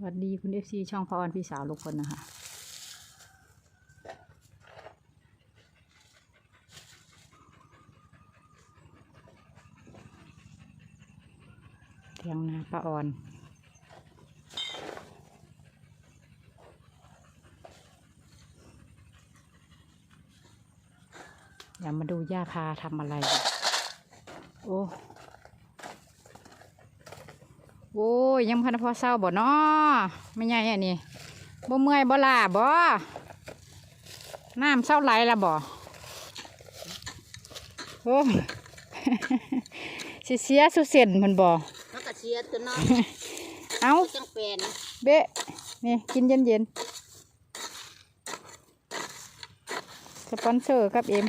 สวัสดีคุณเอฟซีช่องพออนพี่สาวลูกคนนะคะ เทียงนาป้าออนอย่ามาดูย่าพาทำอะไร โอ้ โอ้ยยังพันพอเศร้าบ่นอไม่ใหญ่อันนี้บ่เมื่อยบ่ลาบ่น้ำเศร้าไหลละบ่โอ้สิเสียสุเส้นมันบ่แล้วก็เชียร์ตัวน้องเอ้าจังเป็นเบะนี่กินเย็นเย็นๆสปอนเซอร์กับเอ็ม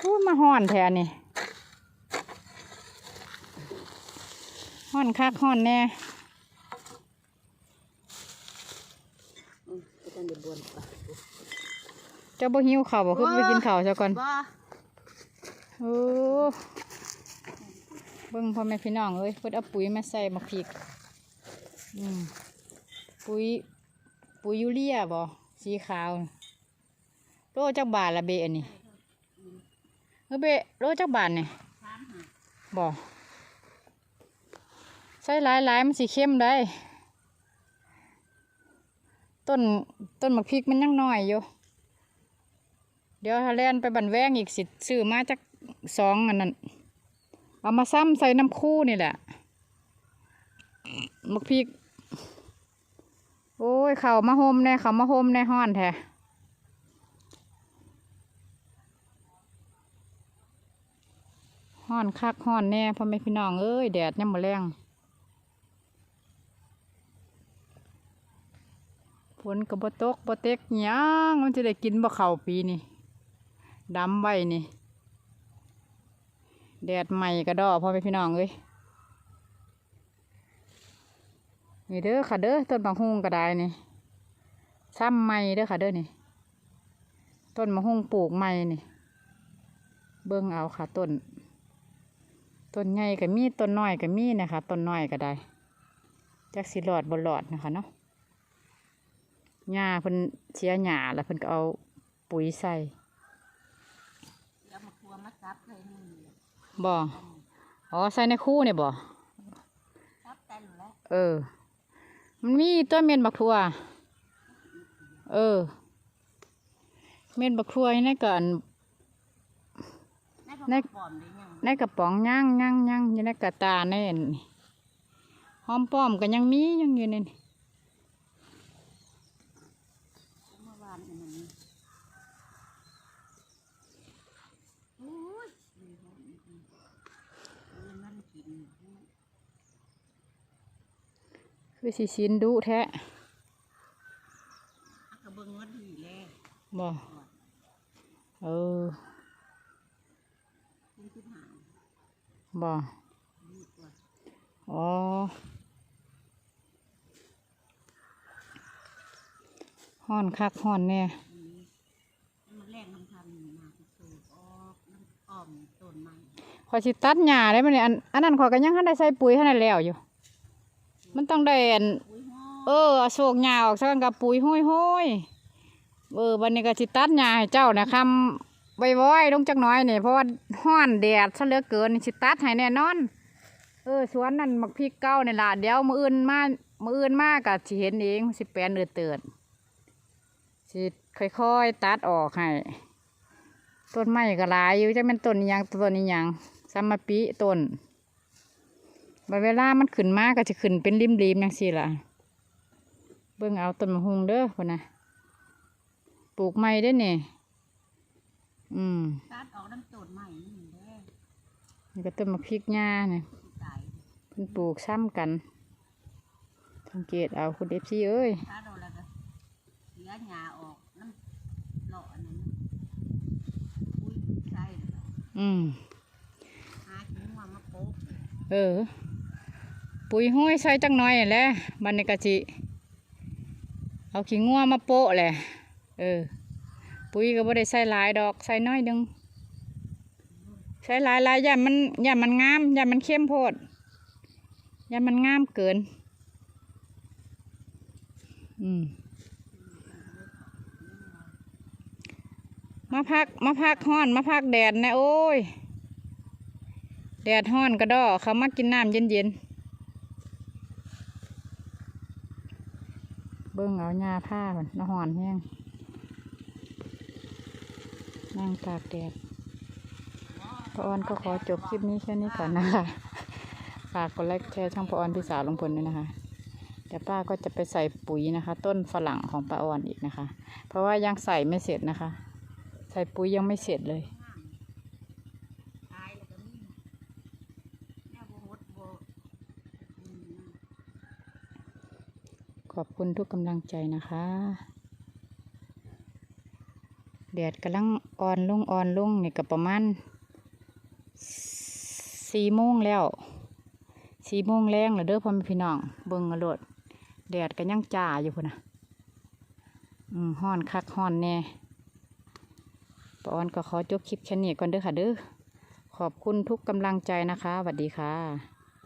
โอ้ยมาห่อนแทนนี่ ห่อนคักห่อนแน่อืมไปกันเดือบวนปะเจ้าบ่หิวข้าวบ่คือไปกินข้าวซะก่อนบ่โอ้เบิ่งพ่อแม่พี่น้องเอ้ยเพิ่นเอาปุ๋ยมาใส่มาพริกอืมปุ๋ยปุ๋ยยูเรียบ่สีขาวโลจักบาทละเบะอันนี้เออเบะโลจักบาทนี่บ่ ใส่หลายหลายมันสีเข้มได้ ต้นต้นมะพริกมันยังน้อยอยู่ เดี๋ยวถ้าแล่นไปบันแวงอีกสิซื้อมาจากสองอันนั้น เอามาซ้ำใส่น้ำคู่นี่แหละมักพริก โอ้ย เข่ามาโฮมแน่เข่ามาโฮมแน่ห้อนแท้ห้อนคักห้อนแน่พ่อแม่พี่น้องเอ้ยแดดยังมาแรง นกับบตกบเต็กหยังมันจะได้กินบ่เข่าปีนี่ดำไว้นี่ แดดใหม่กระดอพ่อแม่พี่น้องเอ้ยนี่เด้อค่ะเด้อต้นมะฮุ่งก็ได้นี่ซ้ำใหม่เด้อค่ะเด้อนี่ ต้นมะฮุ่งปลูกใหม่นี่ เบิ่งเอาค่ะต้น ต้นใหญ่ก็มีต้นน้อยก็มีนะคะต้นน้อยก็ได้จักสิหลอดบนหลอดนะคะเนาะ หญ้าเพิ่นเชียหญ้าแล้วเพิ่นก็เอาปุ๋ยใส่แล้วมาครัวมาซับเลยนี่บ่อ๋อใส่ในคู่เนี่ยบ่ซับแต่นแล้วเออ มันมีต้นเมนบักทั่ว เออ เมนบักทั่วนี่ในก่อนในในปอมเลยยังในกระป๋องย่างย่างย่างอยู่ในกระตาในอันนี่หอมป้อมก็ยังมียังอยู่ในนี่ เมื่อวานอันนั้นโอ้ยมันกิน คือสิชินดุแท้กระเบื้องวัดดีเลยบ่เออคุณคิดหาบ่ดีกว่าอ๋อห้อนคักห้อนแน่มันแรงมันทำมาสูบออกน้ำอ้อมต้นไม้ขอยสิตัดหญ้าได้มันนี่อันอันนั้นขอยก็ยังทันได้ใส่ปุ๋ยทันได้แล้วอยู่ มันต้องได้อันเออเอาโศกหญ้าออกซะกันกับปุ๋ยห้อยห้อยๆเออวันนี้ก็สิตัดหญ้าให้เจ้านะคำไว้ๆลงจักหน้อยนี่เพราะว่าห้อนแดดซะเหลือเกินสิตัดให้แน่นอน เออสวนนั่นมักพริกเก้านี่ล่ะเดี๋ยวมื้ออื่นมามื้ออื่นมาก็สิเห็นเองสิแปลนเอือเตือนสิค่อยๆตัดออกให้ต้นไม้ก็หลายอยู่จักแม่นต้นอิหยังต้นนี้ยังซัมมาปิต้น บัดเวลามันขึ้นมาก็จะขึ้นเป็นริมๆจังซี่ล่ะ เบิ่งเอาต้นมะฮุงเด้อพุ่นนะปลูกใหม่เด้อนี่อืมตัดออกน้ำต้นไม้นี่แหละนี่ก็ต้นมะพริกหญ้าเนี่ยสิตายเพิ่นปลูกซ้ำกันสังเกตเอาคุณเอฟซีเอ้ยตัดออกแล้วก็เสียหญ้าออกน้ำเลาะอันนั้นอุ้ยใช่แล้วอืมหาขี้งัวมาโป๊กเออ ปุ๋ยห้อยใส่จังน้อยแหละบันนี้กะจิเอาขี้งัวมาโปะแหละเออ ปุ๋ยก็บ่ได้ใส่หลายดอกใส่น้อยหนึงใส่หลายหลายอย่ามันอย่ามันงามอย่ามันเข้มโพดอย่ามันงามเกิน อืมมาพักมาพักห้อนมาพักแดดนะโอ้ย แดดห้อนกระดอเขามากินน้ำเย็นๆ เบิ่งเอาหญ้าผ้ามันน้ำหอนแห้งนั่งตากแดดพระออนก็ขอจบคลิปนี้แค่นี้ก่อนนะคะฝากกดไลค์แชร์ช่องพระออนพี่สาวลงพลด้วยนะคะเดี๋ยวป้าก็จะไปใส่ปุ๋ยนะคะ ต้นฝรั่งของป้าออนอีกนะคะ เพราะว่ายังใส่ไม่เสร็จนะคะ ใส่ปุ๋ยยังไม่เสร็จเลย ตายแล้วก็มีแม่บ่หดบ่อืม ข อบคุณทุกกำลังใจนะคะแดดกำลังอ่อนลงอ่อนลงนี่ก็ประมาณสี่โมงแล้วสี่โมงแรงแล้วเด้อพ่อแม่พี่น้อง เบิ่งกระโดดแดดก็ยังจ่าอยู่พุ่นนะอืมห้อนคักห้อนแน่ปาออนก็ขอจบคลิปแค่นี้ก่อนเด้อค่ะเด้อขอบคุณทุกกำลังใจนะคะสวัสดีค่ะ